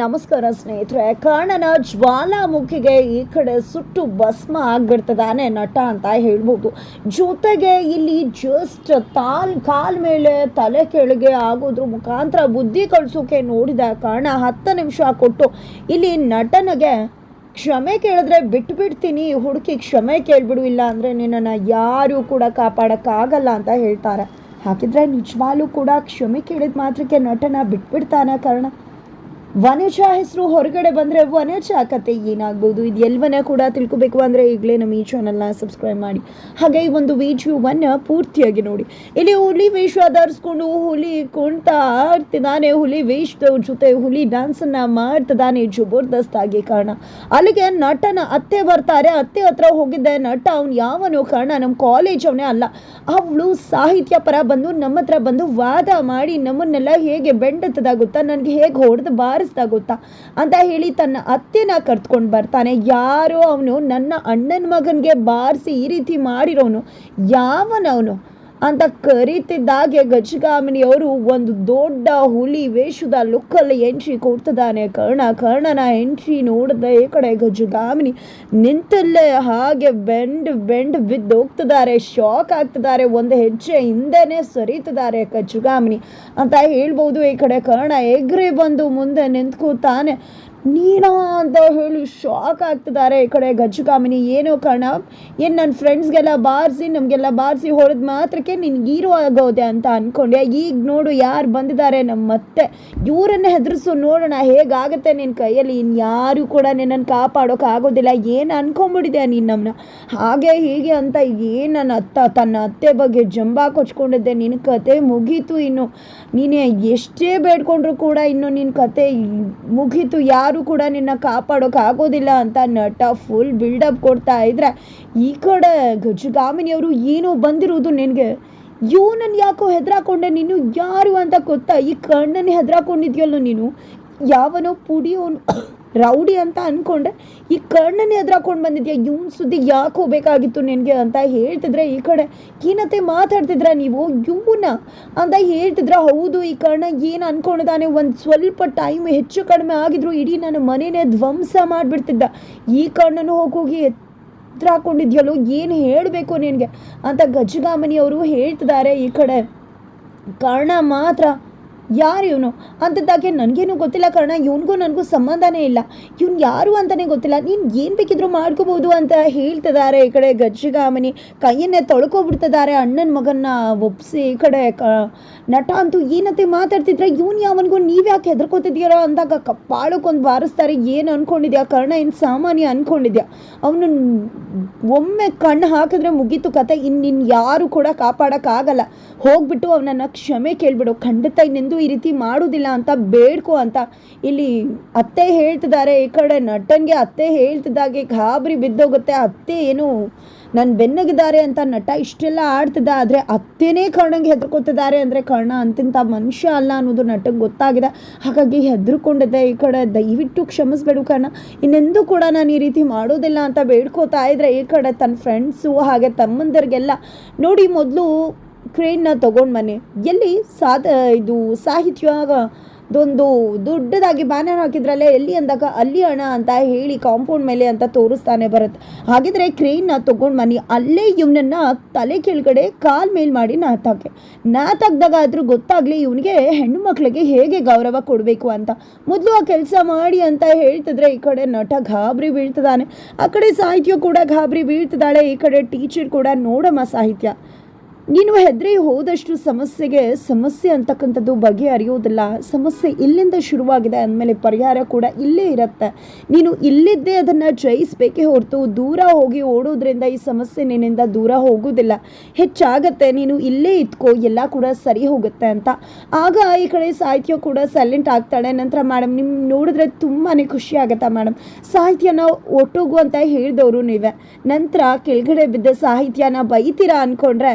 ನಮಸ್ಕಾರ ಸ್ನೇಹಿತರೆ, ಕರ್ಣನ ಜ್ವಾಲಾಮುಖಿಗೆ ಈ ಕಡೆ ಸುಟ್ಟು ಭಸ್ಮ ಆಗ್ಬಿಡ್ತದಾನೆ ನಟ ಅಂತ ಹೇಳ್ಬೋದು. ಜೊತೆಗೆ ಇಲ್ಲಿ ಜಸ್ಟ್ ತಾಲ್ ಕಾಲ್ ಮೇಲೆ ತಲೆ ಕೆಳಗೆ ಆಗೋದ್ರ ಮುಖಾಂತರ ಬುದ್ಧಿ ಕಳ್ಸೋಕೆ ನೋಡಿದ ಕಾರಣ ಹತ್ತು ನಿಮಿಷ ಕೊಟ್ಟು, ಇಲ್ಲಿ ನಟನಿಗೆ ಕ್ಷಮೆ ಕೇಳಿದ್ರೆ ಬಿಟ್ಟು ಬಿಡ್ತೀನಿ ಹುಡುಕಿ ಕ್ಷಮೆ ಕೇಳಿಬಿಡು, ಇಲ್ಲ ಅಂದರೆ ನಿನ್ನನ್ನು ಯಾರೂ ಕೂಡ ಕಾಪಾಡೋಕ್ಕಾಗಲ್ಲ ಅಂತ ಹೇಳ್ತಾರೆ. ಹಾಗಿದ್ರೆ ನಿಜವಾಗ್ಲೂ ಕೂಡ ಕ್ಷಮೆ ಕೇಳಿದ ಮಾತ್ರಕ್ಕೆ ನಟನ ಬಿಟ್ಬಿಡ್ತಾನೆ ಕಾರಣ? ವನಜ ಹೆಸರು ಹೊರಗಡೆ ಬಂದರೆ ವನಜ ಕತೆ ಏನಾಗ್ಬೋದು? ಇದು ಎಲ್ಲವನ್ನ ಕೂಡ ತಿಳ್ಕೊಬೇಕು ಅಂದರೆ ಈಗಲೇ ನಮ್ಮ ಈ ಚಾನಲ್ನ ಸಬ್ಸ್ಕ್ರೈಬ್ ಮಾಡಿ. ಹಾಗೆ ಈ ಒಂದು ವಿಡಿಯೋವನ್ನು ಪೂರ್ತಿಯಾಗಿ ನೋಡಿ. ಇಲ್ಲಿ ಹುಲಿ ವೇಷ ಧರಿಸ್ಕೊಂಡು ಹುಲಿ ಕುಣ್ತಾ ಆಡ್ತಿದ್ದಾನೆ ಹುಲಿ ವೇಷದ ಜೊತೆ ಹುಲಿ ಡ್ಯಾನ್ಸನ್ನು ಮಾಡ್ತಿದ್ದಾನೆ ಜಬರ್ದಸ್ತ್ ಆಗಿ ಕಾರಣ. ಅಲ್ಲಿಗೆ ನಟನ ಅತ್ತೆ ಬರ್ತಾರೆ. ಅತ್ತೆ ಹತ್ರ ಹೋಗಿದ್ದೆ ನಟ ಅವ್ನು ಯಾವನು ಕಾರಣ ನಮ್ಮ ಕಾಲೇಜ್ ಅವನೇ ಅಲ್ಲ. ಅವಳು ಸಾಹಿತ್ಯ ಪರ ಬಂದು ನಮ್ಮ ಹತ್ರ ಬಂದು ವಾದ ಮಾಡಿ ನಮ್ಮನ್ನೆಲ್ಲ ಹೇಗೆ ಬೆಂಡತ್ತದ ಗೊತ್ತಾ ನನಗೆ ಹೇಗೆ ಹೊಡೆದು ಬಾರಿಸ್ದ ಗೊತ್ತಾ? ಅಂತ ಹೇಳಿ ತನ್ನ ಅತ್ತೆನ ಕರ್ತ್ಕೊಂಡು ಬರ್ತಾನೆ. ಯಾರೋ ಅವನು ನನ್ನ ಅಣ್ಣನ ಮಗನಿಗೆ ಬಾರಿಸಿ ಈ ರೀತಿ ಮಾಡಿರೋನು. ಯಾವನವನು? ಅಂತ ಕರೀತಿದ್ದಾಗೆ ಗಜಗಾಮಿನಿಯವರು ಒಂದು ದೊಡ್ಡ ಹುಲಿ ವೇಷದ ಲುಕ್ಕಲ್ಲಿ ಎಂಟ್ರಿ ಕೊಡ್ತಿದ್ದಾನೆ. ಕರ್ಣ, ಕರ್ಣನ ಎಂಟ್ರಿ ನೋಡಿದ ಈ ಕಡೆ ಗಜಗಾಮಿನಿ ನಿಂತಲ್ಲೇ ಹಾಗೆ ಬೆಂಡ್ ಬೆಂಡ್ ಬಿದ್ದು ಹೋಗ್ತಿದ್ದಾರೆ. ಶಾಕ್ ಆಗ್ತಿದ್ದಾರೆ. ಒಂದು ಹೆಜ್ಜೆ ಹಿಂದೆನೇ ಸರಿತಿದ್ದಾರೆ ಗಜಗಾಮಿನಿ. ಅಂತ ಹೇಳ್ಬೋದು ಈ ಕಡೆ ಕರ್ಣ. ಎಗ್ರಿ ಬಂದು ಮುಂದೆ ನಿಂತ್ಕೋತಾನೆ ನೀನಾ ಅಂತ ಹೇಳಿ ಶಾಕ್ ಆಗ್ತಿದ್ದಾರೆ. ಈ ಕಡೆ ಗಜ್ಜುಕಾಮಿನಿ ಏನೋ ಕಾರಣ ಏನು ನನ್ನ ಫ್ರೆಂಡ್ಸ್ಗೆಲ್ಲ ಬಾರಿಸಿ, ನಮಗೆಲ್ಲ ಬಾರಿಸಿ ಹೊಡೆದ ಮಾತ್ರಕ್ಕೆ ನಿನ್ಗೆ ಹೀರೋ ಆಗೋದೆ ಅಂತ ಅಂದ್ಕೊಂಡೆ ಈಗ ನೋಡು ಯಾರು ಬಂದಿದ್ದಾರೆ ನಮ್ಮ ಮತ್ತೆ. ಇವರನ್ನು ಹೆದರಿಸು ನೋಡೋಣ, ಹೇಗಾಗುತ್ತೆ ನಿನ್ನ ಕೈಯಲ್ಲಿ? ಇನ್ಯಾರು ಕೂಡ ನಿನ್ನನ್ನು ಕಾಪಾಡೋಕೆ ಆಗೋದಿಲ್ಲ. ಏನು ಅನ್ಕೊಂಬಿಟ್ಟಿದೆ ನೀನು ನಮ್ಮನ್ನ ಹಾಗೆ ಹೀಗೆ ಅಂತ ಏನು ನನ್ನ ಅತ್ತ, ತನ್ನ ಅತ್ತೆ ಬಗ್ಗೆ ಜಂಬಾ ಕೊಚ್ಕೊಂಡಿದ್ದೆ. ನಿನ್ನ ಕತೆ ಮುಗೀತು ಇನ್ನು. ನೀನೇ ಎಷ್ಟೇ ಬೇಡ್ಕೊಂಡ್ರು ಕೂಡ ಇನ್ನು ನಿನ್ನ ಕತೆ ಮುಗೀತು. ಯಾರು ಕೂಡ ನಿನ್ನ ಕಾಪಾಡೋಕೆ ಆಗೋದಿಲ್ಲ ಅಂತ ನಟ ಫುಲ್ ಬಿಲ್ಡಪ್ ಕೊಡ್ತಾ ಇದ್ರೆ, ಈ ಕಡೆ ಗಜಗಾಮಿನಿಯವರು ಏನೋ ಬಂದಿರೋದು ನಿನಗೆ? ಇವನನ್ನು ಯಾಕೋ ಹೆದರಾಕೊಂಡೆ ನೀನು? ಯಾರು ಅಂತ ಗೊತ್ತಾ? ಈ ಕಣ್ಣನ್ನು ಹೆದರಾಕೊಂಡಿದ್ಯಲ್ಲೋ ನೀನು? ಯಾವನೋ ಪುಡಿಯೋನು ರೌಡಿ ಅಂತ ಅಂದ್ಕೊಂಡೆ ಈ ಕಣ್ಣನ್ನೇ ಎದುರಾಕೊಂಡು ಬಂದಿದ್ಯಾ? ಇವನ್ ಸುದ್ದಿ ಯಾಕೆ ಹೋಗ್ಬೇಕಾಗಿತ್ತು ನಿನಗೆ ಅಂತ ಹೇಳ್ತಿದ್ರೆ ಈ ಕಡೆ ಏನತ್ತೆ ಮಾತಾಡ್ತಿದ್ರ ನೀವು? ಇವನ ಅಂತ ಹೇಳ್ತಿದ್ರ? ಹೌದು, ಈ ಕರ್ಣ ಏನು ಅನ್ಕೊಂಡಿದ್ದಾನೆ? ಒಂದು ಸ್ವಲ್ಪ ಟೈಮ್ ಹೆಚ್ಚು ಕಡಿಮೆ ಆಗಿದ್ರು ಇಡೀ ನನ್ನ ಮನೆನೇ ಧ್ವಂಸ ಮಾಡಿಬಿಡ್ತಿದ್ದ. ಈ ಕರ್ಣನೂ ಹೋಗೋಗಿ ಎದ್ರ ಹಾಕೊಂಡಿದ್ಯಲ್ಲೋ ಏನು ಹೇಳಬೇಕು ನಿನಗೆ? ಅಂತ ಗಜಗಾಮನಿಯವರು ಹೇಳ್ತಿದ್ದಾರೆ ಈ ಕಡೆ. ಕರ್ಣ ಮಾತ್ರ ಯಾರು ಇವನು? ಅಂಥದ್ದಾಗೆ ನನಗೇನು ಗೊತ್ತಿಲ್ಲ ಕಾರಣ. ಇವನಿಗೂ ನನಗೂ ಸಂಬಂಧನೇ ಇಲ್ಲ. ಇವ್ನು ಯಾರು ಅಂತಲೇ ಗೊತ್ತಿಲ್ಲ. ನೀನು ಏನು ಬೇಕಿದ್ರೂ ಮಾಡ್ಕೋಬೋದು ಅಂತ ಹೇಳ್ತಿದ್ದಾರೆ ಈ ಕಡೆ ಗಜ್ಜಿಗಾಮನಿ. ಕೈಯನ್ನೇ ತೊಳ್ಕೊಬಿಡ್ತಿದ್ದಾರೆ ಅಣ್ಣನ ಮಗನ್ನ ಒಪ್ಸಿ ಈ ಕಡೆ ಕ, ನಟ ಅಂತೂ ಏನಂತೆ ಮಾತಾಡ್ತಿದ್ರೆ, ಇವನು ಯಾವನಿಗೂ ನೀವು ಯಾಕೆ ಹೆದರ್ಕೋತಿದ್ಯಾರೋ ಅಂದಾಗ ಕಪ್ಪಾಳಕ್ಕೊಂದು ಬಾರಿಸ್ತಾರೆ. ಏನು ಅಂದ್ಕೊಂಡಿದ್ಯಾ ಕರ್ಣ? ಏನು ಸಾಮಾನ್ಯ ಅಂದ್ಕೊಂಡಿದ್ಯಾ ಅವನು ಒಮ್ಮೆ ಕಣ್ಣು ಹಾಕಿದ್ರೆ ಮುಗೀತು ಕತೆ. ಇನ್ನು ಯಾರು ಕೂಡ ಕಾಪಾಡೋಕ್ಕಾಗಲ್ಲ. ಹೋಗ್ಬಿಟ್ಟು ಅವನನ್ನು ಕ್ಷಮೆ ಕೇಳಿಬಿಡು. ಖಂಡಿತ ಇನ್ನೆಂದೂ ಈ ರೀತಿ ಮಾಡೋದಿಲ್ಲ ಅಂತ ಬೇಡ್ಕೊ ಅಂತ. ಇಲ್ಲಿ ಅತ್ತೆ ಹೇಳ್ತಿದ್ದಾರೆ, ಈ ಕಡೆ ನಟನ್ಗೆ ಅತ್ತೆ ಹೇಳ್ತಿದ್ದಾಗೆ ಗಾಬರಿ ಬಿದ್ದೋಗುತ್ತೆ. ಅತ್ತೆ ಏನು ನನ್ನ ಬೆನ್ನಗಿದ್ದಾರೆ ಅಂತ ನಟ ಇಷ್ಟೆಲ್ಲ ಆಡ್ತಿದ್ದ, ಆದರೆ ಅತ್ತೆನೇ ಕರ್ಣಂಗೆ ಹೆದರ್ಕೊತಿದ್ದಾರೆ ಅಂದರೆ ಕರ್ಣ ಅಂತಿಂಥ ಮನುಷ್ಯ ಅಲ್ಲ ಅನ್ನೋದು ನಟಗೆ ಗೊತ್ತಾಗಿದೆ. ಹಾಗಾಗಿ ಹೆದರ್ಕೊಂಡಿದ್ದೆ ಈ ಕಡೆ. ದಯವಿಟ್ಟು ಕ್ಷಮಿಸ್ಬೇಡು ಕರ್ಣ. ಇನ್ನೆಂದೂ ಕೂಡ ನಾನು ಈ ರೀತಿ ಮಾಡೋದಿಲ್ಲ ಅಂತ ಬೇಡ್ಕೋತಾ ಇದ್ರೆ ಈ ಕಡೆ ತನ್ನ ಫ್ರೆಂಡ್ಸು ಹಾಗೆ ತಮ್ಮಂದರಿಗೆಲ್ಲ ನೋಡಿ ಮೊದಲು ಕ್ರೇನ್ನ ತೊಗೊಂಡು ಮನೆ. ಎಲ್ಲಿ ಸಾಧ ಇದು ಸಾಹಿತ್ಯ ಅದೊಂದು ದೊಡ್ಡದಾಗಿ ಬ್ಯಾನರ್ ಹಾಕಿದ್ರಲ್ಲೇ ಎಲ್ಲಿ ಅಂದಾಗ ಅಲ್ಲಿ ಅಣ್ಣ ಅಂತ ಹೇಳಿ ಕಾಂಪೌಂಡ್ ಮೇಲೆ ಅಂತ ತೋರಿಸ್ತಾನೆ ಬರುತ್ತೆ. ಹಾಗಿದ್ರೆ ಕ್ರೇನ್ನ ತೊಗೊಂಡು ಬನ್ನಿ ಅಲ್ಲೇ ಇವನನ್ನ ತಲೆ ಕೆಳಗಡೆ ಕಾಲ್ ಮೇಲ್ ಮಾಡಿ ನಾತಾಕೆ. ನಾತಾಕ್ದಾಗ ಆದರೂ ಗೊತ್ತಾಗ್ಲಿ ಇವನಿಗೆ ಹೆಣ್ಣು ಮಕ್ಕಳಿಗೆ ಹೇಗೆ ಗೌರವ ಕೊಡಬೇಕು ಅಂತ. ಮೊದಲು ಆ ಕೆಲಸ ಮಾಡಿ ಅಂತ ಹೇಳ್ತಿದ್ರೆ ಈ ಕಡೆ ನಟ ಗಾಬರಿ ಬೀಳ್ತದಾನೆ ಆ ಕಡೆ ಸಾಹಿತ್ಯ ಕೂಡ ಗಾಬರಿ ಬೀಳ್ತಿದ್ದಾಳೆ, ಈ ಕಡೆ ಟೀಚರ್ ಕೂಡ ನೋಡಮ್ಮ ಸಾಹಿತ್ಯ. ನೀನು ಹೆದರಿ ಹೋದಷ್ಟು ಸಮಸ್ಯೆಗೆ ಸಮಸ್ಯೆ ಅಂತಕ್ಕಂಥದ್ದು ಬಗೆಹರಿಯೋದಿಲ್ಲ ಸಮಸ್ಯೆ ಇಲ್ಲಿಂದ ಶುರುವಾಗಿದೆ ಅಂದಮೇಲೆ ಪರಿಹಾರ ಕೂಡ ಇಲ್ಲೇ ಇರುತ್ತೆ. ನೀನು ಇಲ್ಲಿದ್ದೇ ಅದನ್ನು ಜಯಿಸಬೇಕೇ ಹೊರತು ದೂರ ಹೋಗಿ ಓಡೋದ್ರಿಂದ ಈ ಸಮಸ್ಯೆ ನಿನ್ನಿಂದ ದೂರ ಹೋಗೋದಿಲ್ಲ ಹೆಚ್ಚಾಗತ್ತೆ, ನೀನು ಇಲ್ಲೇ ಇದ್ಕೋ, ಎಲ್ಲ ಕೂಡ ಸರಿ ಹೋಗುತ್ತೆ ಅಂತ. ಆಗ ಈ ಕಡೆ ಸಾಹಿತ್ಯ ಕೂಡ ಸೈಲೆಂಟ್ ಆಗ್ತಾಳೆ. ನಂತರ ಮೇಡಮ್ ನಿಮ್ಮ ನೋಡಿದ್ರೆ ತುಂಬಾ ಖುಷಿ ಆಗುತ್ತೆ ಮೇಡಮ್ ಸಾಹಿತ್ಯನ ಒಟ್ಟೋಗು ಅಂತ ಹೇಳಿದವರು ನೀವೇ. ನಂತರ ಕೆಳಗಡೆ ಬಿದ್ದ ಸಾಹಿತ್ಯನ ಬೈತೀರಾ ಅಂದ್ಕೊಂಡ್ರೆ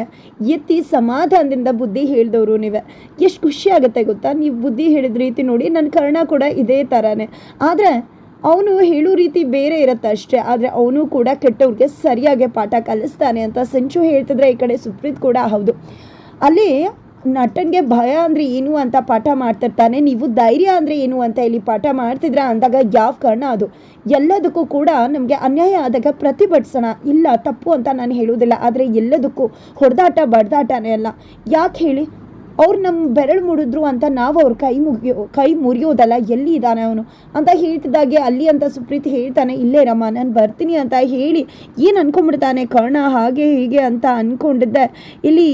ಎತ್ತಿ ಸಮಾಧಾನದಿಂದ ಬುದ್ಧಿ ಹೇಳಿದವರು ನೀವೇ. ಎಷ್ಟು ಖುಷಿ ಆಗುತ್ತೆ ಗೊತ್ತಾ? ನೀವು ಬುದ್ಧಿ ಹೇಳಿದ ರೀತಿ ನೋಡಿ ನನ್ನ ಕರ್ಣ ಕೂಡ ಇದೇ ಥರನೇ ಆದರೆ ಅವನು ಹೇಳೋ ರೀತಿ ಬೇರೆ ಇರುತ್ತೆ ಅಷ್ಟೇ. ಆದರೆ ಅವನು ಕೂಡ ಕೆಟ್ಟವ್ರಿಗೆ ಸರಿಯಾಗಿ ಪಾಠ ಕಲಿಸ್ತಾನೆ ಅಂತ ಸಂಚು ಹೇಳ್ತಿದ್ರೆ ಈ ಕಡೆ ಸುಪ್ರೀತ್ ಕೂಡ ಹೌದು. ಅಲ್ಲಿ ನಟನಿಗೆ ಭಯ ಅಂದರೆ ಏನು ಅಂತ ಪಾಠ ಮಾಡ್ತಿರ್ತಾನೆ. ನೀವು ಧೈರ್ಯ ಅಂದರೆ ಏನು ಅಂತ ಇಲ್ಲಿ ಪಾಠ ಮಾಡ್ತಿದ್ರ ಅಂದಾಗ ಯಾವ ಕಾರಣ ಅದು? ಎಲ್ಲದಕ್ಕೂ ಕೂಡ ನಮಗೆ ಅನ್ಯಾಯ ಆದಾಗ ಪ್ರತಿಭಟಿಸೋಣ. ಇಲ್ಲ, ತಪ್ಪು ಅಂತ ನಾನು ಹೇಳೋದಿಲ್ಲ ಆದರೆ ಎಲ್ಲದಕ್ಕೂ ಹೊಡೆದಾಟ, ಬಡ್ದಾಟನೇ ಅಲ್ಲ. ಯಾಕೆ ಹೇಳಿ? ಅವ್ರು ನಮ್ಮ ಬೆರಳು ಮುಡಿದ್ರು ಅಂತ ನಾವು ಅವ್ರ ಕೈ ಮುಗಿಯೋ, ಕೈ ಮುರಿಯೋದಲ್ಲ, ಎಲ್ಲಿ ಇದ್ದಾನೆ ಅವನು? ಅಂತ ಹೇಳ್ತಿದ್ದಾಗೆ ಅಲ್ಲಿ ಅಂತ ಸುಪ್ರೀತ್ ಹೇಳ್ತಾನೆ, ಇಲ್ಲೇ ರಮ್ಮ ನಾನು ಬರ್ತೀನಿ ಅಂತ ಹೇಳಿ ಏನು ಅನ್ಕೊಂಡ್ಬಿಡ್ತಾನೆ? ಕರ್ಣ ಹಾಗೆ ಹೀಗೆ ಅಂತ ಅಂದ್ಕೊಂಡಿದ್ದೆ ಇಲ್ಲಿ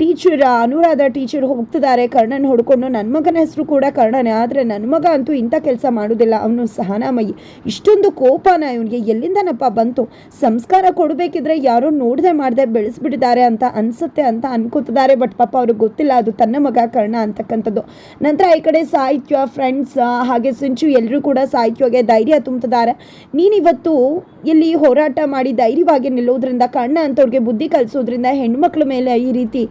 ಟೀಚರ್ ಅನುರಾಧ ಟೀಚರ್ ಹೋಗ್ತಿದ್ದಾರೆ. ಕರ್ಣನ್ ಹೊಡ್ಕೊಂಡು ನನ್ನ ಮಗನ ಹೆಸರು ಕೂಡ ಕರ್ಣನೇ. ಆದರೆ ನನ್ನ ಮಗ ಅಂತೂ ಇಂಥ ಕೆಲಸ ಮಾಡೋದಿಲ್ಲ. ಅವನು ಸಹನಾಮಯಿ. ಇಷ್ಟೊಂದು ಕೋಪನ ಇವನಿಗೆ ಎಲ್ಲಿಂದನಪ್ಪ ಬಂತು? ಸಂಸ್ಕಾರ ಕೊಡಬೇಕಿದ್ರೆ ಯಾರೋ ನೋಡದೆ ಮಾಡದೆ ಬೆಳೆಸ್ಬಿಟ್ಟಿದ್ದಾರೆ ಅಂತ ಅನ್ಸುತ್ತೆ ಅಂತ ಅನ್ಕೋತಿದ್ದಾರೆ. ಬಟ್ ಪಾಪ ಅವ್ರಿಗೆ ಗೊತ್ತಿಲ್ಲ ಅದು ತನ್ನ ಮಗ ಕರ್ಣ ಅಂತಕ್ಕಂಥದ್ದು. ನಂತರ ಈ ಕಡೆ ಸಾಹಿತ್ಯ ಫ್ರೆಂಡ್ಸ್ ಹಾಗೆ ಸಿಂಚು ಎಲ್ಲರೂ ಕೂಡ ಸಾಹಿತ್ಯಗೆ ಧೈರ್ಯ ತುಂಬ್ತಿದ್ದಾರೆ. ನೀನಿವತ್ತು ಇಲ್ಲಿ ಹೋರಾಟ ಮಾಡಿ ಧೈರ್ಯವಾಗಿ ನಿಲ್ಲೋದ್ರಿಂದ, ಕರ್ಣ ಅಂತವ್ರಿಗೆ ಬುದ್ಧಿ ಕಲಿಸೋದ್ರಿಂದ ಹೆಣ್ಮಕ್ಳ ಮೇಲೆ ಈ ರೀತಿ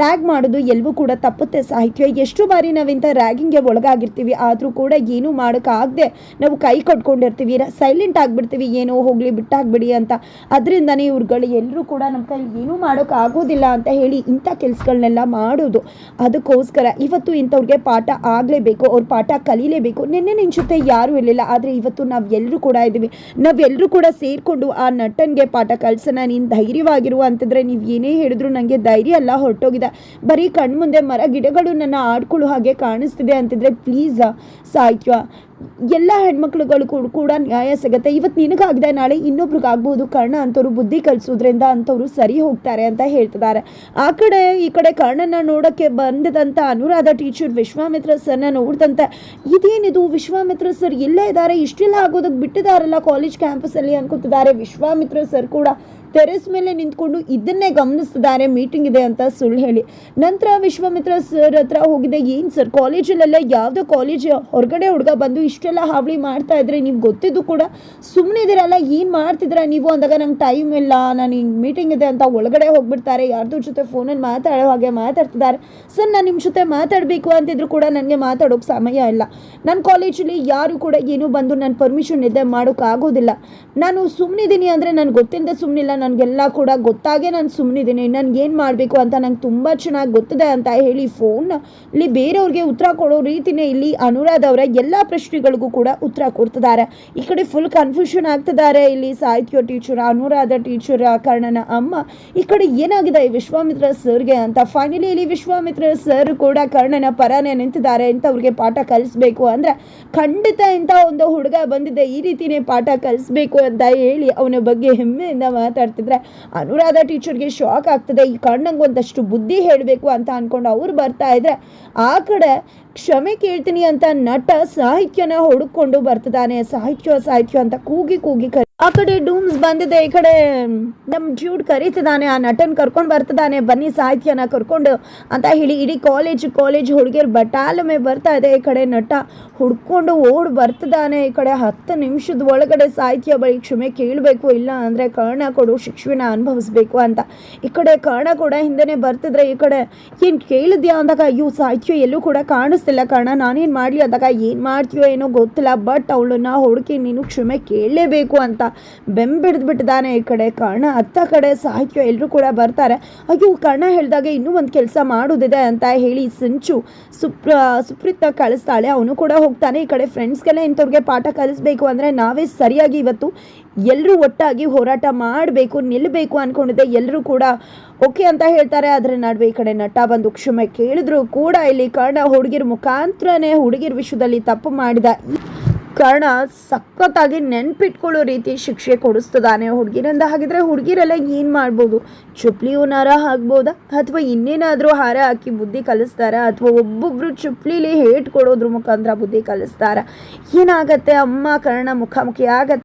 ರ್ಯಾಗ್ ಮಾಡೋದು ಎಲ್ಲವೂ ಕೂಡ ತಪ್ಪುತ್ತೆ ಸಾಹಿತ್ಯ. ಎಷ್ಟು ಬಾರಿ ನಾವಿಂಥ ರ್ಯಾಗಿಂಗ್ಗೆ ಒಳಗಾಗಿರ್ತೀವಿ, ಆದರೂ ಕೂಡ ಏನೂ ಮಾಡೋಕ್ಕಾಗದೆ ನಾವು ಕೈ ಕಟ್ಕೊಂಡಿರ್ತೀವಿ ಸೈಲೆಂಟ್ ಆಗಿಬಿಡ್ತೀವಿ, ಏನೋ ಹೋಗಲಿ ಬಿಟ್ಟಾಗ್ಬಿಡಿ ಅಂತ. ಅದರಿಂದನೇ ಇವ್ರುಗಳು ಎಲ್ಲರೂ ಕೂಡ ನಮ್ಮ ಕೈ ಏನೂ ಮಾಡೋಕ್ಕಾಗೋದಿಲ್ಲ ಅಂತ ಹೇಳಿ ಇಂಥ ಕೆಲಸಗಳನ್ನೆಲ್ಲ ಮಾಡೋದು. ಅದಕ್ಕೋಸ್ಕರ ಇವತ್ತು ಇಂಥವ್ರಿಗೆ ಪಾಠ ಆಗಲೇಬೇಕು, ಅವ್ರ ಪಾಠ ಕಲೀಲೇಬೇಕು. ನಿನ್ನೆ ನಿಂಚುತ್ತೆ ಜೊತೆ ಯಾರೂ ಇರಲಿಲ್ಲ, ಆದರೆ ಇವತ್ತು ನಾವು ಎಲ್ಲರೂ ಕೂಡ ಇದ್ದೀವಿ. ನಾವೆಲ್ಲರೂ ಕೂಡ ಸೇರಿಕೊಂಡು ಆ ನಟನ್ಗೆ ಪಾಠ ಕಲಿಸೋಣ, ನೀನು ಧೈರ್ಯವಾಗಿರುವ ಅಂತಂದರೆ ನೀವು ಏನೇ ಹೇಳಿದ್ರು ನನಗೆ ಧೈರ್ಯ ಎಲ್ಲ ಹೊರಟೋಗಿದೆ. ಬರೀ ಕಣ್ಮುಂದೆ ಮರ ಗಿಡಗಳು ನನ್ನ ಆಡ್ಕೊಳ್ಳೋ ಹಾಗೆ ಕಾಣಿಸ್ತಿದೆ ಅಂತಿದ್ರೆ ಪ್ಲೀಸ್ ಸಾಹಿತ್ಯ ಎಲ್ಲ ಹೆಣ್ಮಕ್ಳುಗಳು ಕೂಡ ನ್ಯಾಯ ಸಿಗುತ್ತೆ. ಇವತ್ತು ನಿನಗಾಗಿದೆ, ನಾಳೆ ಇನ್ನೊಬ್ರಿಗಾಗ್ಬೋದು ಕರ್ಣ ಅಂತವ್ರು ಬುದ್ಧಿ ಕಲಿಸೋದ್ರಿಂದ ಅಂಥವ್ರು ಸರಿ ಹೋಗ್ತಾರೆ ಅಂತ ಹೇಳ್ತಿದ್ದಾರೆ. ಆ ಕಡೆ, ಈ ಕಡೆ ಕರ್ಣನ ನೋಡೋಕ್ಕೆ ಬಂದಿದಂಥ ಅನುರಾಧ ಟೀಚರ್ ವಿಶ್ವಾಮಿತ್ರ ಸರ್ನ ನೋಡಿದಂತೆ ಇದೇನಿದು? ವಿಶ್ವಾಮಿತ್ರ ಸರ್ ಇಲ್ಲೇ ಇದ್ದಾರೆ. ಇಷ್ಟೆಲ್ಲ ಆಗೋದಕ್ಕೆ ಬಿಟ್ಟಿದಾರಲ್ಲ ಕಾಲೇಜ್ ಕ್ಯಾಂಪಸಲ್ಲಿ ಅನ್ಕೋತಿದ್ದಾರೆ. ವಿಶ್ವಾಮಿತ್ರ ಸರ್ ಕೂಡ ಟೆರೆಸ್ ಮೇಲೆ ನಿಂತ್ಕೊಂಡು ಇದನ್ನೇ ಗಮನಿಸ್ತಿದ್ದಾರೆ. ಮೀಟಿಂಗ್ ಇದೆ ಅಂತ ಸುಳ್ಳು ಹೇಳಿ. ನಂತರ ವಿಶ್ವಾಮಿತ್ರ ಸರ್ ಹತ್ರ ಹೋಗಿದೆ. ಏನು ಸರ್, ಕಾಲೇಜಲ್ಲೆಲ್ಲ ಯಾವುದೋ ಕಾಲೇಜ್ ಹೊರಗಡೆ ಹುಡುಗ ಬಂದು ಇಷ್ಟೆಲ್ಲ ಹಾವಳಿ ಮಾಡ್ತಾ ಇದ್ರೆ ನೀವು ಗೊತ್ತಿದ್ದು ಕೂಡ ಸುಮ್ಮನೆ ಇದ್ದೀರಲ್ಲ ಏನು ಮಾಡ್ತಿದ್ದೀರಾ ನೀವು? ಅಂದಾಗ ನಂಗೆ ಟೈಮ್ ಇಲ್ಲ. ನಾನು ಹಿಂಗೆ ಮೀಟಿಂಗ್ ಇದೆ ಅಂತ ಒಳಗಡೆ ಹೋಗ್ಬಿಡ್ತಾರೆ. ಯಾರ್ದ್ರ ಜೊತೆ ಫೋನಲ್ಲಿ ಮಾತಾಡೋ ಹಾಗೆ ಮಾತಾಡ್ತಿದ್ದಾರೆ. ಸರ್, ನಾನು ನಿಮ್ಮ ಜೊತೆ ಮಾತಾಡಬೇಕು ಅಂತಿದ್ರು ಕೂಡ ನನಗೆ ಮಾತಾಡೋಕೆ ಸಮಯ ಇಲ್ಲ. ನನ್ನ ಕಾಲೇಜಲ್ಲಿ ಯಾರು ಕೂಡ ಏನು ಬಂದು ನನ್ನ ಪರ್ಮಿಷನ್ ಇದೆ ಮಾಡೋಕ್ಕಾಗೋದಿಲ್ಲ ನಾನು ಸುಮ್ಮನಿದ್ದೀನಿ ಅಂದರೆ ನನಗೆ ಗೊತ್ತಿಲ್ಲದೆ ಸುಮ್ಮನಿಲ್ಲ ನನಗೆಲ್ಲ ಕೂಡ ಗೊತ್ತಾಗೆ ನಾನು ಸುಮ್ಮನಿದ್ದೀನಿ ನನಗೇನು ಮಾಡಬೇಕು ಅಂತ ನಂಗೆ ತುಂಬ ಚೆನ್ನಾಗಿ ಗೊತ್ತಿದೆ ಅಂತ ಹೇಳಿ ಫೋನ್ ಇಲ್ಲಿ ಬೇರೆಯವ್ರಿಗೆ ಉತ್ತರ ಕೊಡೋ ರೀತಿನೇ ಇಲ್ಲಿ ಅನುರಾಧ ಅವರ ಎಲ್ಲ ಪ್ರಶ್ನೆಗಳಿಗೂ ಕೂಡ ಉತ್ತರ ಕೊಡ್ತಿದ್ದಾರೆ. ಈ ಕಡೆ ಫುಲ್ ಕನ್ಫ್ಯೂಷನ್ ಆಗ್ತಿದ್ದಾರೆ ಇಲ್ಲಿ ಸಾಹಿತ್ಯ ಟೀಚರ್ ಅನುರಾಧ ಟೀಚರ್ ಕರ್ಣನ ಅಮ್ಮ. ಈ ಕಡೆ ಏನಾಗಿದೆ ಈ ವಿಶ್ವಾಮಿತ್ರ ಸರ್ಗೆ ಅಂತ? ಫೈನಲಿ ಇಲ್ಲಿ ವಿಶ್ವಾಮಿತ್ರ ಸರ್ ಕೂಡ ಕರ್ಣನ ಪರನೇ ನಿಂತಿದ್ದಾರೆ. ಇಂಥವ್ರಿಗೆ ಪಾಠ ಕಲಿಸ್ಬೇಕು ಅಂದರೆ ಖಂಡಿತ ಇಂಥ ಒಂದು ಹುಡುಗ ಬಂದಿದೆ. ಈ ರೀತಿನೇ ಪಾಠ ಕಲಿಸ್ಬೇಕು ಅಂತ ಹೇಳಿ ಅವನ ಬಗ್ಗೆ ಹೆಮ್ಮೆಯಿಂದ ಮಾತಾಡ್ತಿದ್ರೆ ಅನುರಾಧ ಟೀಚರ್ಗೆ ಶಾಕ್ ಆಗ್ತದೆ. ಈ ಕಣ್ಣಂಗೆ ಒಂದಷ್ಟು ಬುದ್ಧಿ ಹೇಳಬೇಕು ಅಂತ ಅಂದ್ಕೊಂಡು ಅವ್ರು ಬರ್ತಾ ಇದ್ರೆ ಆ ಕಡೆ ಕ್ಷಮೆ ಕೇಳ್ತೀನಿ ಅಂತ ನಟ ಸಾಹಿತ್ಯನ ಹುಡುಕೊಂಡು ಬರ್ತಿದ್ದಾನೆ. ಸಾಹಿತ್ಯ ಸಾಹಿತ್ಯ ಅಂತ ಕೂಗಿ ಕೂಗಿ ಆ ಕಡೆ ಡೂಮ್ಸ್ ಬಂದಿದೆ, ಈ ಕಡೆ ನಮ್ಮ ಜ್ಯೂಡ್ ಕರೀತಿದ್ದಾನೆ ಆ ನಟನ್ ಕರ್ಕೊಂಡು ಬರ್ತಿದ್ದಾನೆ ಬನ್ನಿ ಸಾಹಿತ್ಯನ ಕರ್ಕೊಂಡು ಅಂತ ಹೇಳಿ ಇಡೀ ಕಾಲೇಜ್ ಕಾಲೇಜ್ ಹುಡುಗಿಯರು ಬಟಾಲಮೆ ಬರ್ತಾ ಇದೆ, ಈ ಕಡೆ ನಟ ಹುಡ್ಕೊಂಡು ಓಡ್ ಬರ್ತಿದ್ದಾನೆ ಈ ಕಡೆ ಹತ್ತು ನಿಮಿಷದ ಒಳಗಡೆ ಸಾಹಿತ್ಯ ಬಳಿ ಕ್ಷಮೆ ಕೇಳಬೇಕು, ಇಲ್ಲ ಅಂದರೆ ಕರ್ಣ ಕೊಡು ಶಿಕ್ಷೆನ ಅನುಭವಿಸ್ಬೇಕು ಅಂತ. ಈ ಕಡೆ ಕರ್ಣ ಕೂಡ ಹಿಂದೆನೇ ಬರ್ತಿದ್ರೆ, ಈ ಕಡೆ ಏನು ಕೇಳಿದ್ಯಾ ಅಂದಾಗ, ಅಯ್ಯೋ, ಸಾಹಿತ್ಯ ಎಲ್ಲೂ ಕೂಡ ಕಾಣಿಸ್ತಿಲ್ಲ ಕರ್ಣ, ನಾನೇನು ಮಾಡಲಿ ಅಂದಾಗ, ಏನು ಮಾಡ್ತೀಯೋ ಏನೋ ಗೊತ್ತಿಲ್ಲ, ಬಟ್ ಅವಳನ್ನ ಹುಡುಕಿ ನೀನು ಕ್ಷಮೆ ಕೇಳಲೇಬೇಕು ಅಂತ. ಬೆಂಬಿಡ್ದು ಬಿಟ್ಟಿದ್ದಾನೆ ಈ ಕಡೆ ಕರ್ಣ. ಅತ್ತ ಕಡೆ ಸಾಹಿತ್ಯ ಎಲ್ಲರೂ ಕೂಡ ಬರ್ತಾರೆ. ಅಯ್ಯೋ, ಕರ್ಣ ಹೇಳಿದಾಗ ಇನ್ನೂ ಒಂದು ಕೆಲಸ ಮಾಡೋದಿದೆ ಅಂತ ಹೇಳಿ ಸಂಚು ಸುಪ್ರ, ಸುಪ್ರೀತ್ನ ಕಳಿಸ್ತಾಳೆ. ಅವನು ಕೂಡ ಹೋಗ್ತಾನೆ. ಈ ಕಡೆ ಫ್ರೆಂಡ್ಸ್ಗೆಲ್ಲ ಇಂಥವ್ರಿಗೆ ಪಾಠ ಕಲಿಸ್ಬೇಕು ಅಂದರೆ ನಾವೇ ಸರಿಯಾಗಿ ಇವತ್ತು ಎಲ್ಲರೂ ಒಟ್ಟಾಗಿ ಹೋರಾಟ ಮಾಡಬೇಕು ನಿಲ್ಲಬೇಕು ಅಂದ್ಕೊಂಡಿದ್ದೆ ಎಲ್ಲರೂ ಕೂಡ ಓಕೆ ಅಂತ ಹೇಳ್ತಾರೆ. ಆದರೆ ನಡುವೆ ಈ ಕಡೆ ನಟ ಬಂದು ಕ್ಷಮೆ ಕೇಳಿದ್ರು ಕೂಡ ಇಲ್ಲಿ ಕರ್ಣ ಹುಡುಗಿರ ಮುಖಾಂತರನೇ ಹುಡುಗಿರ ವಿಷಯದಲ್ಲಿ ತಪ್ಪು ಮಾಡಿದ ಕರ್ಣ ಸಖತ್ತಾಗಿ ನೆನ್ಪಿಟ್ಕೊಳ್ಳೋ ರೀತಿ ಶಿಕ್ಷೆ ಕೊಡಿಸ್ತದಾನೆ ಹುಡುಗಿರಂದ ಹಾಗಿದ್ರೆ ಹುಡುಗಿರೆಲ್ಲ ಏನು ಮಾಡ್ಬೋದು? ಚುಪ್ಲಿಯು ನರ ಹಾಕ್ಬೋದಾ ಅಥವಾ ಇನ್ನೇನಾದರೂ ಹಾರ ಹಾಕಿ ಬುದ್ಧಿ ಕಲಿಸ್ತಾರ? ಅಥವಾ ಒಬ್ಬೊಬ್ರು ಚುಪ್ಲಿಲಿ ಹೇಟ್ ಕೊಡೋದ್ರ ಮುಖಾಂತರ ಬುದ್ಧಿ ಕಲಿಸ್ತಾರ? ಏನಾಗತ್ತೆ ಅಮ್ಮ ಕರ್ಣ ಮುಖಾಮುಖಿ ಆಗತ್ತೆ.